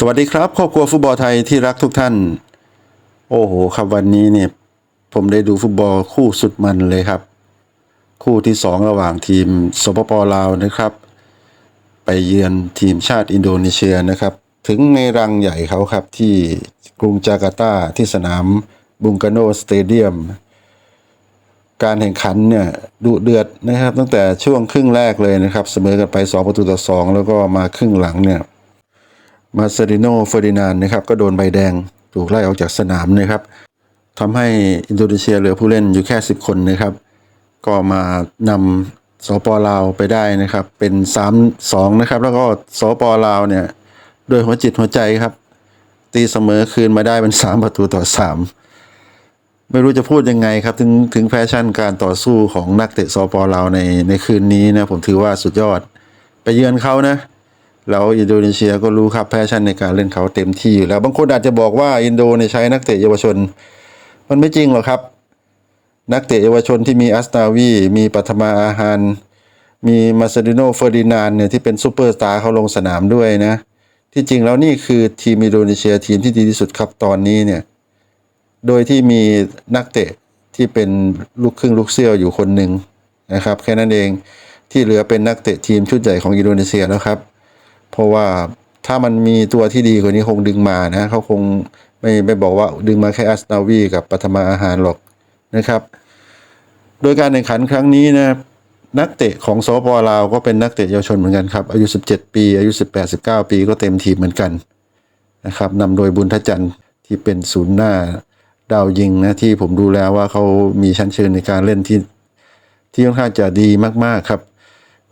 สวัสดีครับครอบครัวฟุตบอลไทยที่รักทุกท่าน โอ้โหครับวันนี้เนี่ยผมได้ดูฟุตบอลคู่สุดมันเลยครับ คู่ที่สองระหว่างทีมสปปลาวนะครับ ไปเยือนทีมชาติอินโดนีเซียนะครับ ถึงในรังใหญ่เขาครับที่กรุงจาการ์ตาที่สนามบุงกาโนสเตเดียม การแข่งขันเนี่ยดุเดือดนะครับ ตั้งแต่ช่วงครึ่งแรกเลยนะครับ เสมอกันไป 2 ประตูต่อ 2 แล้วก็มาครึ่งหลังเนี่ย มาเซริโนเฟอร์ดินานนะครับก็โดนใบแดงถูกไล่ออกจากสนามนะครับทำให้อินโดนีเซียเหลือผู้เล่นอยู่แค่ 10 คนนะครับ ก็มานำสปลาวไปได้นะครับ เป็น 3-2 นะครับ แล้วก็สปลาวเนี่ยด้วยหัวจิตหัวใจครับ ตีเสมอคืนมาได้เป็น 3 ประตูต่อ 3 ไม่รู้จะพูดยังไงครับ ถึงถึงแฟชั่นการต่อสู้ของนักเตะสปลาวในในคืนนี้นะผมถือว่าสุดยอด ไปเยือนเขานะ แล้วอินโดนีเซียก็รู้ครับแพชชั่นในการเล่นเขาเต็มที่อยู่แล้วบางคนอาจจะบอกว่าอินโดเนี่ยใช้นักเตะเยาวชน มันไม่จริงหรอกครับ นักเตะเยาวชนที่มีอัสตาวีมีปัทมาอาหาร มีมาซาดิโนเฟอร์ดินานเนี่ยที่เป็นซูเปอร์สตาร์เขาลงสนามด้วยนะ ที่จริงแล้วนี่คือทีมอินโดนีเซียทีมที่ดีที่สุดครับตอนนี้เนี่ยโดยที่มีนักเตะที่เป็นลูกครึ่งลูกเซี่ยวอยู่คนหนึ่งนะครับ แค่นั้นเองที่เหลือเป็นนักเตะทีมชุดใหญ่ของอินโดนีเซียแล้วครับ เพราะว่าถ้ามันมีตัวที่ดีกว่านี้คงดึงมานะเขาคงไม่ไม่บอกว่าดึงมาแค่อัสนาวีกับปัทมาอาหารหรอกนะครับ โดยการแข่งขันครั้งนี้นะนักเตะของสปลาวก็เป็นนักเตะเยาวชนเหมือนกันครับ อายุ 17 ปี อายุ 18 19 ปีก็เต็มทีมเหมือนกันนะครับนำโดยบุญทจันทร์ที่เป็นศูนย์หน้าดาวยิงนะที่ผมดูแล้วว่าเขามีชั้นเชิญในการเล่นที่ที่ค่อนข้างจะดีมากๆครับ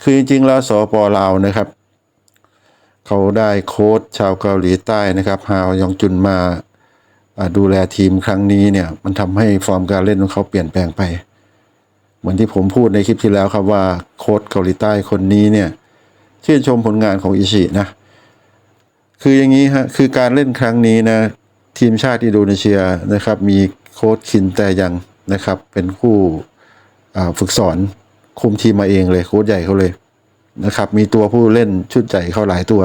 คือจริงๆแล้วสปลาวนะครับ เขาได้โค้ชชาวเกาหลีใต้นะครับฮาวยองจุนมาดูแลทีมครั้งนี้เนี่ย มันทำให้ฟอร์มการเล่นของเขาเปลี่ยนแปลงไป เหมือนที่ผมพูดในคลิปที่แล้วครับว่าโค้ชเกาหลีใต้คนนี้เนี่ยชื่นชมผลงานของอิชินะ คืออย่างนี้ฮะคือการเล่นครั้งนี้นะ ทีมชาติอินโดนีเซียนะครับ มีโค้ชคินแต่ยังนะครับ เป็นผู้อ่ฝึกสอนคุมทีมมาเองเลยโค้ชใหญ่เขาเลย นะครับ มีตัวผู้เล่นชุดใหญ่เข้าหลายตัว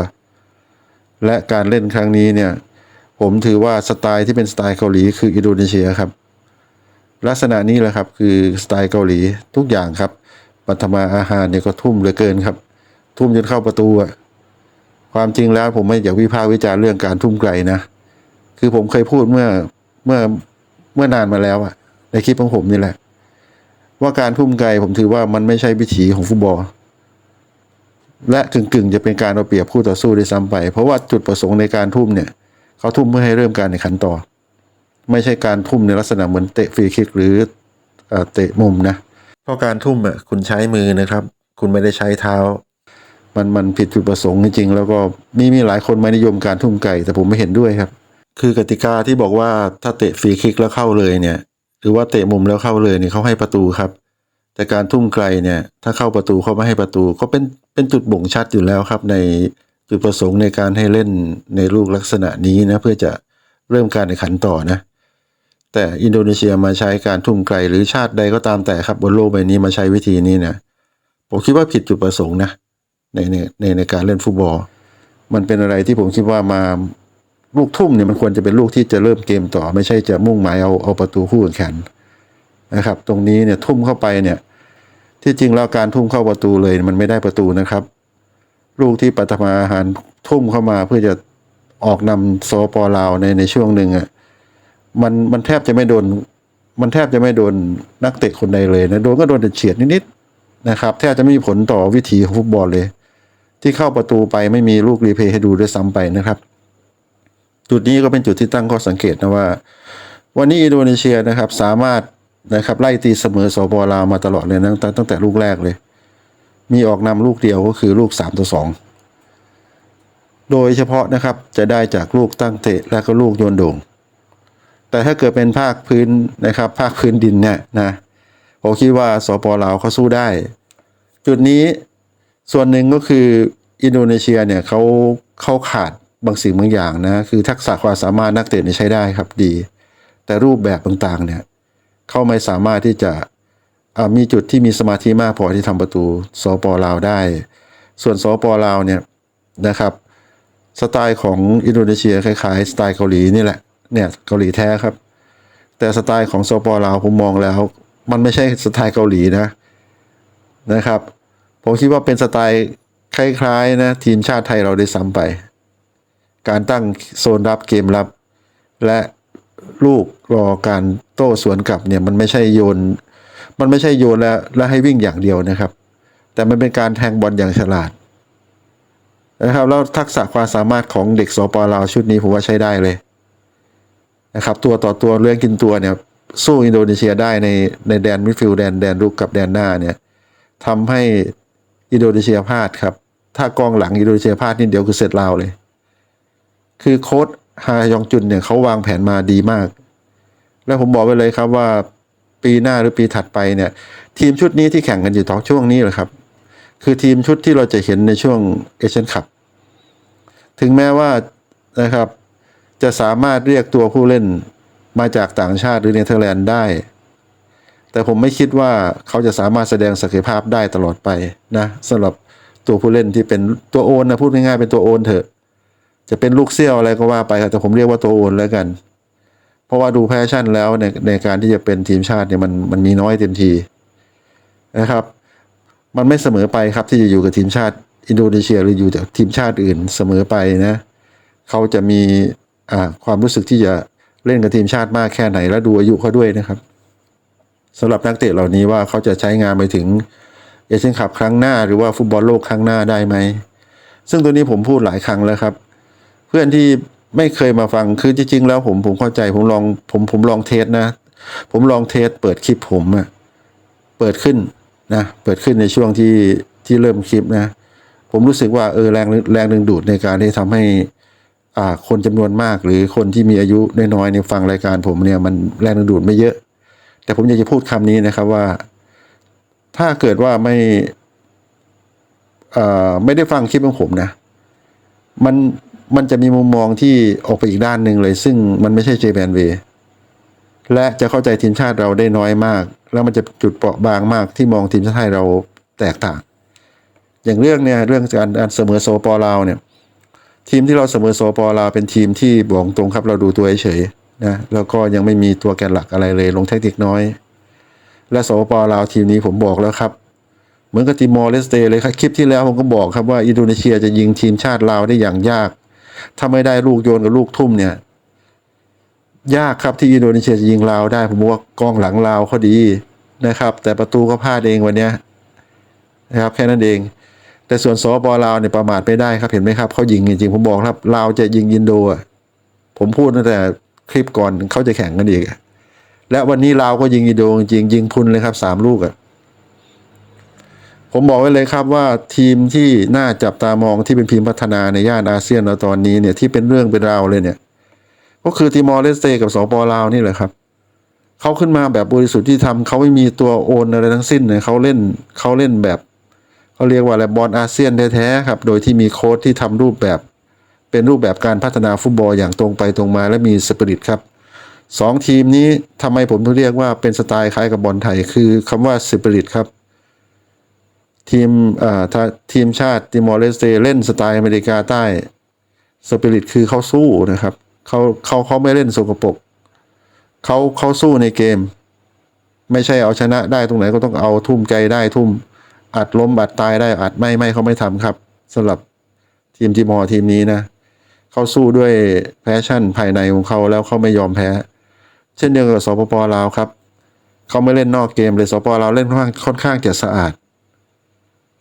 และการเล่นครั้งนี้เนี่ย ผมถือว่าสไตล์ที่เป็นสไตล์เกาหลีคืออินโดนีเซียครับ ลักษณะนี้แหละครับคือสไตล์เกาหลีทุกอย่างครับปัทมาอาหารเนี่ยก็ทุ่มเหลือเกินครับ ทุ่มจนเข้าประตูอะความจริงแล้วผมไม่อยากวิพากษ์วิจารณ์เรื่องการทุ่มไกลนะ คือผมเคยพูดเมื่อเมื่อเมื่อนานมาแล้วอะในคลิปของผมนี่แหละ ว่าการทุ่มไกลผมถือว่ามันไม่ใช่วิถีของฟุตบอล และกึ่งๆ จะเป็นการเอาเปรียบคู่ต่อสู้ด้วยซ้ำไป เพราะว่าจุดประสงค์ในการทุ่มเนี่ยเขาทุ่มเพื่อให้เริ่มการแข่งขันต่อ ไม่ใช่การทุ่มในลักษณะเหมือนเตะฟรีคิกหรือเอ่อเตะมุมนะเพราะการทุ่มอะคุณใช้มือนะครับ คุณไม่ได้ใช้เท้า มันมันผิดจุดประสงค์จริงๆแล้วก็มีมีหลายคนไม่นิยมการทุ่มไก่ แต่ผมไม่เห็นด้วยครับ คือกติกาที่บอกว่าถ้าเตะฟรีคิกแล้วเข้าเลยเนี่ย หรือว่าเตะมุมแล้วเข้าเลยเนี่ยเขาให้ประตูครับ แต่การทุ่มไกลเนี่ยถ้าเข้าประตูเขาไม่ให้ประตู ก็เป็นเป็นจุดบ่งชัดอยู่แล้วครับ ในจุดประสงค์ในการให้เล่นในลูกลักษณะนี้นะเพื่อจะเริ่มการแข่งขันต่อนะ แต่อินโดนีเซียมาใช้การทุ่มไกลหรือชาติใดก็ตามแต่ครับบนโลกใบนี้มาใช้วิธีนี้นะผมคิดว่าผิดจุดประสงค์นะในในในในการเล่นฟุตบอล มันเป็นอะไรที่ผมคิดว่ามาลูกทุ่มเนี่ยมันควรจะเป็นลูกที่จะเริ่มเกมต่อ ไม่ใช่จะมุ่งหมายเอาเอาประตูคู่แข่งขันนะครับ ตรงนี้เนี่ยทุ่มเข้าไปเนี่ย ที่จริงแล้วการทุ่มเข้าประตูเลยมันไม่ได้ประตูนะครับ ลูกที่ปัตมาอาหารทุ่มเข้ามาเพื่อจะออกนำโซปอลาวในในช่วงหนึ่งอะมันมันแทบจะไม่โดน มันแทบจะไม่โดนนักเตะคนใดเลยนะโดนก็โดนแต่เฉียดนิดๆนะครับ แทบจะไม่มีผลต่อวิถีฟุตบอลเลย ที่เข้าประตูไปไม่มีลูกรีเพย์ให้ดูด้วยซ้ำไปนะครับ จุดนี้ก็เป็นจุดที่ตั้งข้อสังเกตนะว่า วันนี้อินโดนีเซียนะครับ สามารถ นะครับไล่ตีเสมอสปลาวมาตลอดเลยนะตั้งตั้งแต่ลูกแรกเลย มีออกนำลูกเดียวก็คือลูก 3 ต่อ 2 โดยเฉพาะนะครับจะได้จากลูกตั้งเตะและก็ลูกโยนโด่งแต่ถ้าเกิดเป็นภาคพื้นนะครับภาคพื้นดินเนี่ยนะผมคิดว่าสปลาวเขาสู้ได้ จุดนี้ส่วนหนึ่งก็คืออินโดนีเซียเนี่ยเขาเขาขาดบางสิ่งบางอย่างนะคือทักษะความสามารถนักเตะนี่ใช้ได้ครับดี แต่รูปแบบต่างๆเนี่ย เขาไม่สามารถที่จะมีจุดที่มีสมาธิมากพอที่ทำประตูสปลาวได้ ส่วนสปลาวเนี่ยนะครับ สไตล์ของอินโดนีเซียคล้าย ๆ สไตล์เกาหลีนี่แหละเนี่ยเกาหลีแท้ครับ แต่สไตล์ของสปปลาวผมมองแล้ว มันไม่ใช่สไตล์เกาหลีนะนะครับผมคิดว่าเป็นสไตล์คล้ายๆนะทีมชาติไทยเราได้ซ้ำไป การตั้งโซนรับเกมรับ และ ลูกรอการโต้สวนกลับเนี่ยมันไม่ใช่โยน มันไม่ใช่โยนแล้วแล้วให้วิ่งอย่างเดียวนะครับ แต่มันเป็นการแทงบอลอย่างฉลาดนะครับแล้วทักษะความสามารถของเด็กสปลาวชุดนี้ผมว่าใช้ได้เลยนะครับ ตัวต่อตัวเรื่องกินตัวเนี่ย สู้อินโดนีเซียได้ในในแดนมิดฟิลด์แดนแดนรุกกับแดนหน้าเนี่ยทำให้อินโดนีเซียพลาดครับ ถ้ากองหลังอินโดนีเซียพลาดนิดเดียวคือเสร็จลาวเลย คือโค้ช ฮายองจุนเนี่ยเขาวางแผนมาดีมาก แล้วผมบอกไว้เลยครับว่าปีหน้าหรือปีถัดไปเนี่ย ทีมชุดนี้ที่แข่งกันอยู่ตอนช่วงนี้แหละครับ คือทีมชุดที่เราจะเห็นในช่วงเอเชียนคัพถึงแม้ว่านะครับ จะสามารถเรียกตัวผู้เล่นมาจากต่างชาติหรือเนเธอร์แลนด์ได้ แต่ผมไม่คิดว่าเขาจะสามารถแสดงศักยภาพได้ตลอดไปนะสำหรับตัวผู้เล่นที่เป็นตัวโอนนะพูดง่ายๆเป็นตัวโอนเถอะ จะเป็นลูกเซี่ยวอะไรก็ว่าไปครับแต่ผมเรียกว่าตัวโอนแล้วกัน เพราะว่าดูแพชชั่นแล้วในในการที่จะเป็นทีมชาติเนี่ยมันมันมีน้อยเต็มทีนะครับ มันไม่เสมอไปครับที่จะอยู่กับทีมชาติอินโดนีเซียหรืออยู่จากทีมชาติอื่นเสมอไปนะเขาจะมีอ่าความรู้สึกที่จะเล่นกับทีมชาติมากแค่ไหน และดูอายุเขาด้วยนะครับสำหรับนักเตะเหล่านี้ว่าเขาจะใช้งานไปถึงเอเชียนคัพครั้งหน้า หรือว่าฟุตบอลโลกครั้งหน้าได้ไหม ซึ่งตัวนี้ผมพูดหลายครั้งแล้วครับ เพื่อนที่ไม่เคยมาฟังคือจริงๆแล้วผมผมเข้าใจผมลองผมผมลองเทสนะ ผมลองเทสเปิดคลิปผมอะเปิดขึ้นนะเปิดขึ้นในช่วงที่ที่เริ่มคลิปนะ ผมรู้สึกว่าเออแรงแรงดึงดูดในการที่ทำให้อ่าคนจำนวนมากหรือคนที่มีอายุน้อยๆเนี่ยฟังรายการผมเนี่ยมันแรงดึงดูดไม่เยอะ แต่ผมอยากจะพูดคำนี้นะครับว่า ถ้าเกิดว่าไม่อ่าไม่ได้ฟังคลิปของผมนะ มัน มันจะมีมุมมองที่ออกไปอีกด้านหนึ่งเลย ซึ่งมันไม่ใช่เจแปนเวและจะเข้าใจทีมชาติเราได้น้อยมาก แล้วมันจะจุดเปราะบางมากที่มองทีมชาติไทยเราแตกต่าง อย่างเรื่องเนี่ยเรื่องการการเสมอโซปอลาวเนี่ย ทีมที่เราเสมอโซปอลาวเป็นทีมที่บอกตรงครับเราดูตัวเฉยนะแล้วก็ยังไม่มีตัวแกนหลักอะไรเลย ลงเทคนิคน้อย และโซปอลาวทีมนี้ผมบอกแล้วครับ เหมือนกับติมอร์เลสเตเลยครับ คลิปที่แล้วผมก็บอกครับว่าอินโดนีเซียจะยิงทีมชาติลาวได้อย่างยาก ถ้าไม่ได้ลูกโยนกับลูกทุ่มเนี่ย ยากครับที่อินโดนีเซียจะยิงลาวได้ ผมว่ากองหลังลาวเขาดีนะครับ แต่ประตูก็พลาดเองวันเนี้ยนะครับแค่นั้นเอง แต่ส่วนสปลาวเนี่ยประมาทไม่ได้ครับเห็นไหมครับเขายิงจริงๆผมบอกครับลาวจะยิงอินโดผมพูดตั้งแต่คลิปก่อนเขาจะแข่งกันอีกอะและวันนี้ลาวก็ยิงอินโดจริงๆยิงพุนเลยครับสามลูกอะ ผมบอกไว้เลยครับว่าทีมที่น่าจับตามองที่เป็นทีมพัฒนาในย่านอาเซียนตอนนี้เนี่ยที่เป็นเรื่องเป็นราวเลยเนี่ย ก็คือติมอร์เลสเตกับสปลาวนี่แหละครับเขาขึ้นมาแบบบริสุทธิ์ที่ทำเขาไม่มีตัวโอนอะไรทั้งสิ้นเนี่ยเขาเล่นเขาเล่นแบบเขาเรียกว่าอะไรบอลอาเซียนแท้ๆครับ โดยที่มีโค้ชที่ทำรูปแบบ เป็นรูปแบบการพัฒนาฟุตบอลอย่างตรงไปตรงมาและมีสปิริตครับสองทีมนี้ทำไมผมถึงเรียกว่าเป็นสไตล์คล้ายกับบอลไทย คือคำว่าสปิริตครับ ทีมอ่าทีมชาติติมอร์เลสเตเล่นสไตล์อเมริกาใต้สปิริตคือเขาสู้นะครับเขาเขาเขาไม่เล่นสกปรกเขาเขาสู้ในเกม ไม่ใช่เอาชนะได้ตรงไหนก็ต้องเอาทุ่มใจได้ทุ่ม อัดล้มอัดตายได้อัดไม่ไม่เขาไม่ทำครับสำหรับทีมทีมอทีมนี้นะเขาสู้ด้วยแพชชั่นภายในของเขาแล้วเขาไม่ยอมแพ้ เช่นเดียวกับสปปลาวครับเขาไม่เล่นนอกเกมเลยสปปลาวเล่นค่อนข้างจะสะอาด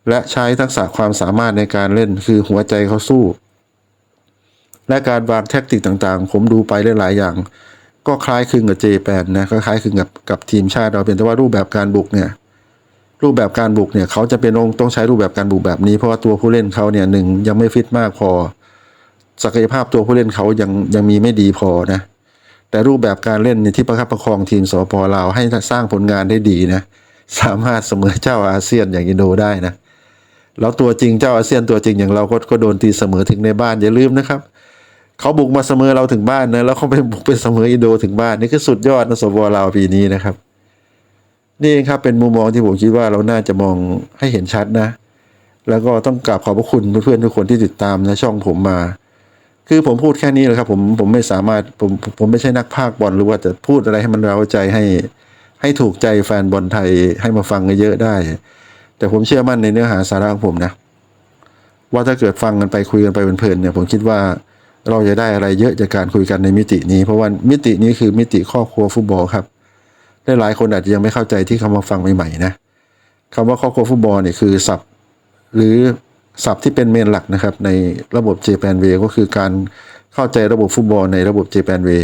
และใช้ทักษะความสามารถในการเล่นคือหัวใจเขาสู้ และการวางแทคติกต่างๆ ผมดูไปหลายๆอย่าง ก็คล้ายคลึงกับเจแปนนะก็คล้ายคลึงกับกับทีมชาติเราเป็นแต่ว่ารูปแบบการบุกเนี่ยรูปแบบการบุกเนี่ยเขาจะเป็นองต้องใช้รูปแบบการบุกแบบนี้ เพราะว่าตัวผู้เล่นเขาเนี่ยหนึ่งยังไม่ฟิตมากพอ ศักยภาพตัวผู้เล่นเขายังยังมีไม่ดีพอนะแต่รูปแบบการเล่นเนี่ยที่ประคับประคองทีมสปลาวให้สร้างผลงานได้ดีนะสามารถเสมอเจ้าอาเซียนอย่างอินโดได้นะ แล้วตัวจริงเจ้าอาเซียนตัวจริงอย่างเราก็ก็โดนตีเสมอถึงในบ้านอย่าลืมนะครับเขาบุกมาเสมอเราถึงบ้านนะแล้วเขาไปบุกไปเสมออินโดถึงบ้านนี่คือสุดยอดนะสปลาวปีนี้นะครับ นี่ครับเป็นมุมมองที่ผมคิดว่าเราน่าจะมองให้เห็นชัดนะ แล้วก็ต้องกราบขอบพระคุณเพื่อนๆทุกคนที่ติดตามนะช่องผมมา คือผมพูดแค่นี้เลยครับผมผมไม่สามารถผมผมไม่ใช่นักพากบอลหรือว่าจะพูดอะไรให้มันเร้าใจให้ให้ถูกใจแฟนบอลไทยให้มาฟังเยอะได้ แต่ผมเชื่อมั่นในเนื้อหาสาระของผมนะว่าถ้าเกิดฟังกันไปคุยกันไปเพลินๆเนี่ยผมคิดว่าเราจะได้อะไรเยอะจากการคุยกันในมิตินี้ เพราะว่ามิตินี้คือมิติครอบครัวฟุตบอลครับได้หลายคนอาจจะยังไม่เข้าใจที่เขามาฟังใหม่ๆนะคำว่าครอบครัวฟุตบอลเนี่ยคือศัพท์ หรือศัพท์ที่เป็นเมนหลักนะครับ ในระบบ Japan Way ก็คือการเข้าใจระบบฟุตบอลในระบบ Japan Way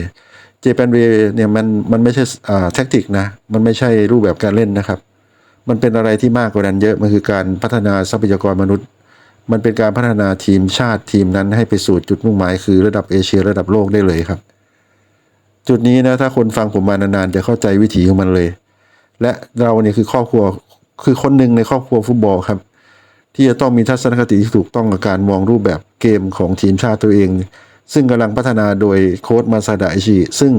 Japan Way เนี่ยมันมันไม่ใช่อ่าแทคติกนะมันไม่ใช่รูปแบบการเล่นนะครับ มันเป็นอะไรที่มากกว่านั้นเยอะ มันคือการพัฒนาทรัพยากรมนุษย์ มันเป็นการพัฒนาทีมชาติทีมนั้นให้ไปสู่จุดมุ่งหมายคือระดับเอเชียระดับโลกได้เลยครับ จุดนี้นะถ้าคนฟังผมมานานๆจะเข้าใจวิถีของมันเลย และเราเนี่ยคือครอบครัวคือคนหนึ่งในครอบครัวฟุตบอลครับ ที่จะต้องมีทัศนคติที่ถูกต้องกับการมองรูปแบบเกมของทีมชาติตัวเอง ซึ่งกำลังพัฒนาโดยโค้ชมาซาดะอิชิซึ่ง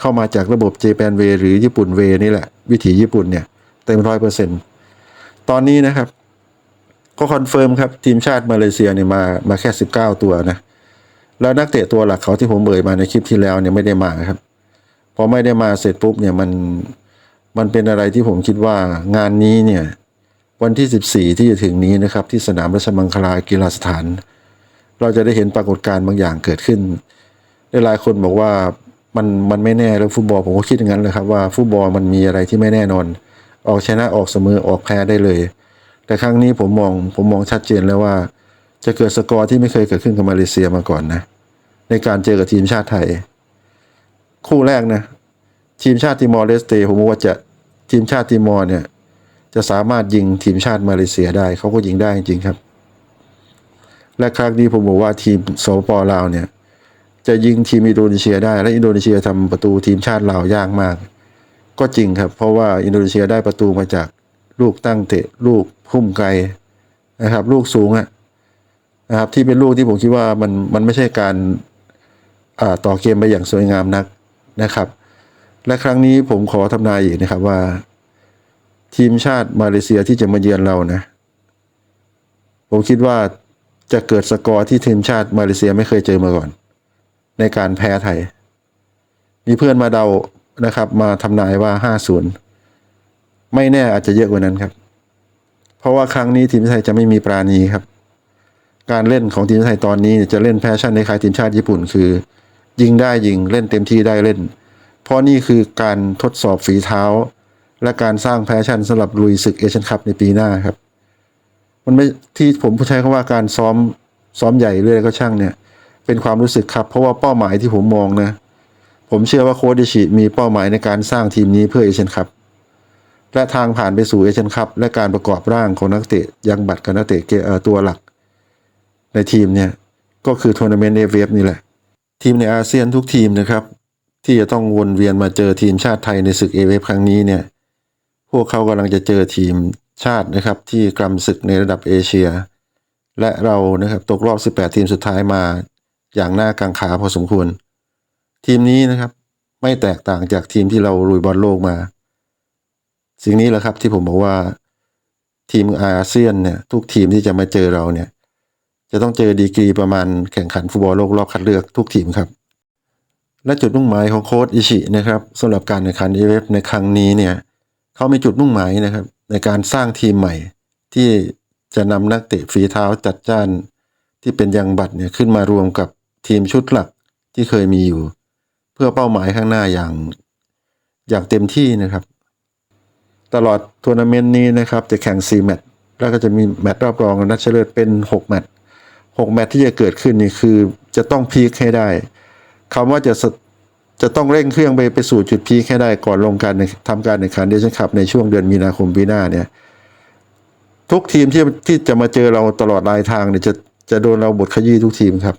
เข้ามาจากระบบเจแปนเวหรือญี่ปุ่นเวนี่แหละ วิถีญี่ปุ่นเนี่ย เต็มร้อยเปอร์เซ็นต์ตอนนี้นะครับ ก็คอนเฟิร์มครับ ทีมชาติมาเลเซียเนี่ยมามาแค่19ตัวนะ แล้วนักเตะตัวหลักเขาที่ผมเอ่ยมาในคลิปที่แล้วเนี่ยไม่ได้มาครับพอไม่ได้มาเสร็จปุ๊บเนี่ยมันมันเป็นอะไรที่ผมคิดว่างานนี้เนี่ยวันที่ 14 ที่จะถึงนี้นะครับ ที่สนามราชมังคลากีฬาสถาน เราจะได้เห็นปรากฏการณ์บางอย่างเกิดขึ้นหลายคนบอกว่ามันมันไม่แน่เรื่องฟุตบอลผมก็คิดอย่างนั้นเลยครับว่าฟุตบอลมันมีอะไรที่ไม่แน่นอน ออกชนะออกเสมอออกแพ้ได้เลย แต่ครั้งนี้ผมมองผมมองชัดเจนแล้วว่า จะเกิดสกอร์ที่ไม่เคยเกิดขึ้นกับมาเลเซียมาก่อนนะ ในการเจอกับทีมชาติไทย คู่แรกนะ ทีมชาติติมอร์เลสเตผมว่าจะทีมชาติติมอร์เนี่ย จะสามารถยิงทีมชาติมาเลเซียได้เขาก็ยิงได้จริงครับ และครั้งนี้ผมบอกว่าทีมสปปลาวเนี่ย จะยิงทีมอินโดนีเซียได้และอินโดนีเซียทำประตูทีมชาติลาวยากมาก ก็จริงครับ เพราะว่าอินโดนีเซียได้ประตูมาจากลูกตั้งเตะลูกพุ่มไกลนะครับ ลูกสูงอะนะครับ ที่เป็นลูกที่ผมคิดว่ามันมันไม่ใช่การอ่าต่อเกมไปอย่างสวยงามนักนะครับ และครั้งนี้ผมขอทำนายอีกนะครับว่า ทีมชาติมาเลเซียที่จะมาเยือนเรานะ ผมคิดว่าจะเกิดสกอร์ที่ทีมชาติมาเลเซียไม่เคยเจอมาก่อน ในการแพ้ไทย มีเพื่อนมาเดา นะครับ มาทำนายว่า 5-0 ไม่แน่อาจจะเยอะกว่านั้นครับ เพราะว่าครั้งนี้ทีมไทยจะไม่มีปราณีครับ การเล่นของทีมไทยตอนนี้จะเล่นแพชชั่นในคล้ายทีมชาติญี่ปุ่น คือ ยิงได้ยิงเล่นเต็มที่ได้เล่น เพราะนี่คือการทดสอบฝีเท้า และการสร้างแพชชั่นสำหรับลุยศึกเอเชียนคัพในปีหน้าครับมันไม่ที่ผมใช้คำว่าการซ้อมซ้อมใหญ่เรื่อยก็ช่างเนี่ย เป็นความรู้สึกครับ เพราะว่าเป้าหมายที่ผมมองนะ ผมเชื่อว่าโค้ชดิชิมีเป้าหมายในการสร้างทีมนี้เพื่อเอเชียนคัพและทางผ่านไปสู่เอเชียนคัพและการประกอบร่างของนักเตะยังบัตรกับนักเตะเกอตัวหลัก ในทีมเนี่ยก็คือทัวร์นาเมนต์เอฟเอฟนี่แหละ ทีมในอาเซียนทุกทีมนะครับ ที่จะต้องวนเวียนมาเจอทีมชาติไทยในศึกเอฟเอฟครั้งนี้เนี่ยพวกเขากำลังจะเจอทีมชาตินะครับที่กำศึกในระดับเอเชีย และเรานะครับตกรอบ 18 ทีมสุดท้ายมาอย่างน่ากังขาพอสมควร ทีมนี้นะครับ ไม่แตกต่างจากทีมที่เราลุยบอลโลกมา สิ่งนี้แหละครับที่ผมบอกว่าทีมอาเซียนเนี่ยทุกทีมที่จะมาเจอเราเนี่ย จะต้องเจอดีกรีประมาณแข่งขันฟุตบอลโลกรอบคัดเลือกทุกทีมครับ และจุดมุ่งหมายของโค้ชอิชินะครับสำหรับการแข่งขันเอฟในครั้งนี้เนี่ยเขามีจุดมุ่งหมายนะครับ ในการสร้างทีมใหม่ที่จะนำนักเตะฝีเท้าจัดจ้านที่เป็นยังบัตรเนี่ยขึ้นมารวมกับทีมชุดหลักที่เคยมีอยู่ เพื่อเป้าหมายข้างหน้าอย่างอย่างเต็มที่นะครับ ตลอดทัวร์นาเมนต์นี้นะครับ จะแข่ง 4 แมตช์แล้วก็จะมีแมตช์รอบรองนัดเฉลิมเป็น 6 แมตช์6แมตช์ที่จะเกิดขึ้นนี่คือจะต้องพีคให้ได้คำว่าจะจะต้องเร่งเครื่องไปไปสู่จุดพีคให้ได้ก่อนลงการทำการแข่งขันเดชันคัพในช่วงเดือนมีนาคมปีหน้าเนี่ยทุกทีมที่ที่จะมาเจอเราตลอดรายทางเนี่ยจะจะโดนเราบทขยี้ทุกทีมครับ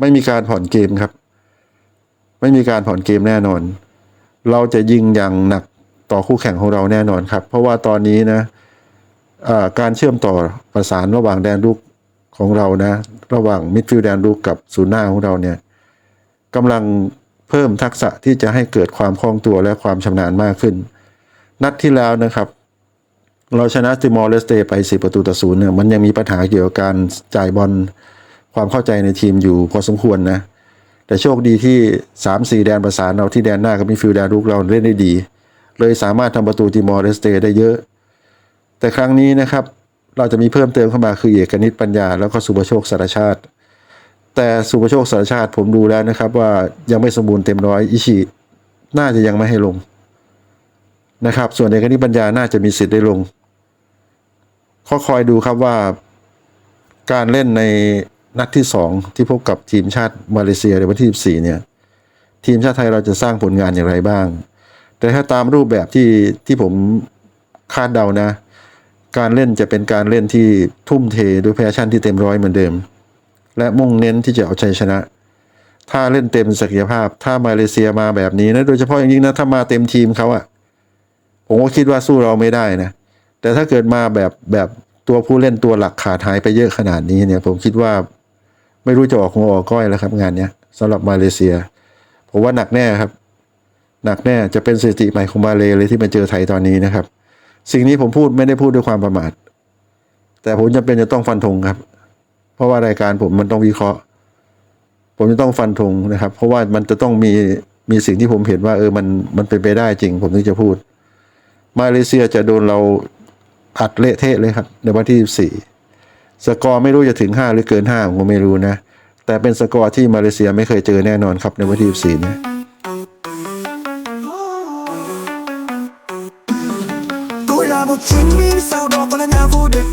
ไม่มีการผ่อนเกมครับ ไม่มีการผ่อนเกมแน่นอน เราจะยิงอย่างหนักต่อคู่แข่งของเราแน่นอนครับ เพราะว่าตอนนี้นะการเชื่อมต่อประสานระหว่างแดนรุกของเรานะ ระหว่างมิดฟิลด์แดนรุกกับศูนย์หน้าของเราเนี่ยกำลังเพิ่มทักษะที่จะให้เกิดความคล่องตัวและความชำนาญมากขึ้น นัดที่แล้วนะครับ เราชนะติมอร์เลสเตไป4ประตูต่อศูนย์เนี่ยมันยังมีปัญหาเกี่ยวกับการจ่ายบอลความเข้าใจในทีมอยู่พอสมควรนะ แต่โชคดีที่ 3-4 แดนประสานเราที่แดนหน้ากับมิฟิลด์แดนรุกเราเล่นได้ดี เลยสามารถทำประตูติมอร์เลสเตได้เยอะ แต่ครั้งนี้นะครับเราจะมีเพิ่มเติมเข้ามาคือเอกนิตปัญญา แล้วก็สุภโชคสารชาติ แต่สุภโชคสารชาติผมดูแล้วนะครับ ว่ายังไม่สมบูรณ์เต็มร้อยอิชิน่าจะยังไม่ให้ลงนะครับ ส่วนเอกนิตปัญญาน่าจะมีสิทธิ์ได้ลงข้อคอยดูครับว่าการเล่นใน นัดที่สองที่พบกับทีมชาติมาเลเซียในวันที่ 14 เนี่ย ทีมชาติไทยเราจะสร้างผลงานอย่างไรบ้าง แต่ถ้าตามรูปแบบที่ที่ผมคาดเดานะ การเล่นจะเป็นการเล่นที่ทุ่มเทด้วยแพชชั่นที่เต็มร้อยเหมือนเดิม และมุ่งเน้นที่จะเอาชัยชนะ ถ้าเล่นเต็มศักยภาพ ถ้ามาเลเซียมาแบบนี้นะโดยเฉพาะอย่างยิ่งนะถ้ามาเต็มทีมเขาอะผมก็คิดว่าสู้เราไม่ได้นะแต่ถ้าเกิดมาแบบแบบตัวผู้เล่นตัวหลักขาดหายไปเยอะขนาดนี้เนี่ย ผมคิดว่า ไม่รู้จะออกหัวออกก้อยแล้วครับ งานเนี้ยสำหรับมาเลเซียผมว่าหนักแน่ครับ หนักแน่จะเป็นสถิติใหม่ของมาเลเลยที่มาเจอไทยตอนนี้นะครับ สิ่งนี้ผมพูดไม่ได้พูดด้วยความประมาท แต่ผมจำเป็นจะต้องฟันธงครับ เพราะว่ารายการผมมันต้องวิเคราะห์ ผมจะต้องฟันธงนะครับ เพราะว่ามันจะต้องมีมีสิ่งที่ผมเห็นว่าเออมันมันเป็นไปได้จริง ผมถึงจะพูด มาเลเซียจะโดนเราอัดเละเทะเลยครับ ในวันที่14 สกอร์ไม่รู้จะถึง 5 หรือเกิน5ผมก็ไม่รู้นะ แต่เป็นสกอร์ที่มาเลเซียไม่เคยเจอแน่นอนครับในวันที่14เนี่ย Tôi là một chiến binh sau đó còn là nhà vô địch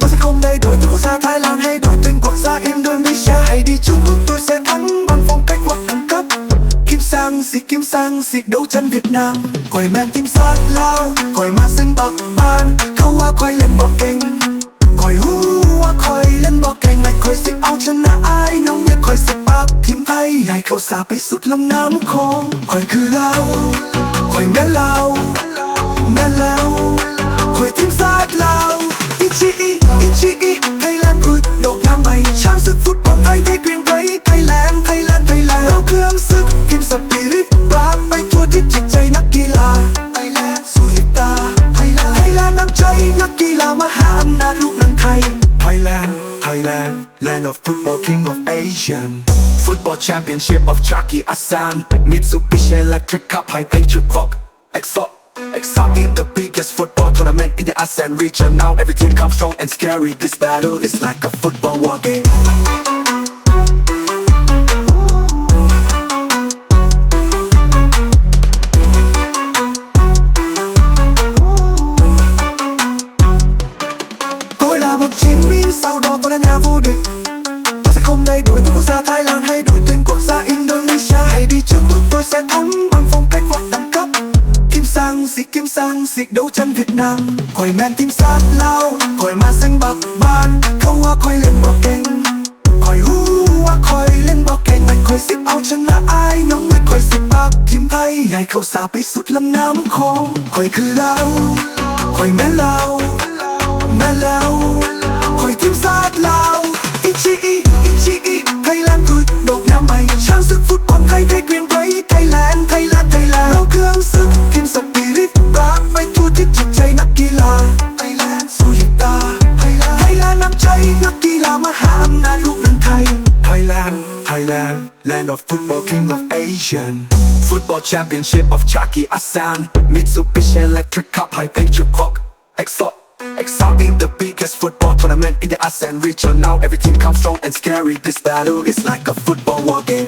Tôi sẽ không thay đổi từ quốc gia Thái Lan hay đổi tên quốc gia Indonesia Hãy đi Trung Quốc tôi sẽ thắng bằng phong cách hoặc đẳng cấp Kim sang xịt kim sang xịt đấu chân Việt Nam Quẩy men tim sát lao Quẩy ma sinh thay ngày khâu xa ไปสุดลำน้ำคง quẩy คือเรา quẩy แม่เราแม่แล้วคอยทีมชาติเราอิชิอิอิชิอิไทยแลนด์พูดโดกน้ำใหม่ช้างศึกฟุตบอลไทยได้เกรียงไกรไทยแลนด์ไทยแลนด์ไทยแลนด์เราเครื่องศึกทีมสปิริตปราบไปทั่วที่จิตใจนักกีฬาไทยแลนด์สุริตาไทยแลนด์ไทยแลนด์น้ำใจนักกีฬามหาอำนาจลูกนังไทยไทยแลนด์ไทยแลนด์ land of football king of Asian football championship of Chucky Asan Mitsubishi Electric Cup high picture clock Exalt Exciting the biggest football tournament in the ASEAN region. Now everything comes strong and scary. This battle is like a football war game xịt kiếm sang xịt đấu chân Việt Nam. Khỏi men tim sát lao Khỏi mà xanh bạc ban. Khâu hoa khói lên bọc kênh. Khỏi hú hoa khói lên bọc kênh. Mạch khỏi xịt áo chân là ai? Nhóm mạch khỏi xịt bạc kim thay. Ngày khâu xa bị sụt lâm nam khô. Khỏi cứ lao Khỏi mẹ lao Mẹ lao. Khỏi tim sát lao. Ichi, ichi, ichi land of football king of Asian. Football championship of Chucky Asan Mitsubishi Electric Cup high picture clock Exalt Exciting the biggest football tournament in the ASEAN region. Now every team comes strong and scary. This battle is like a football war game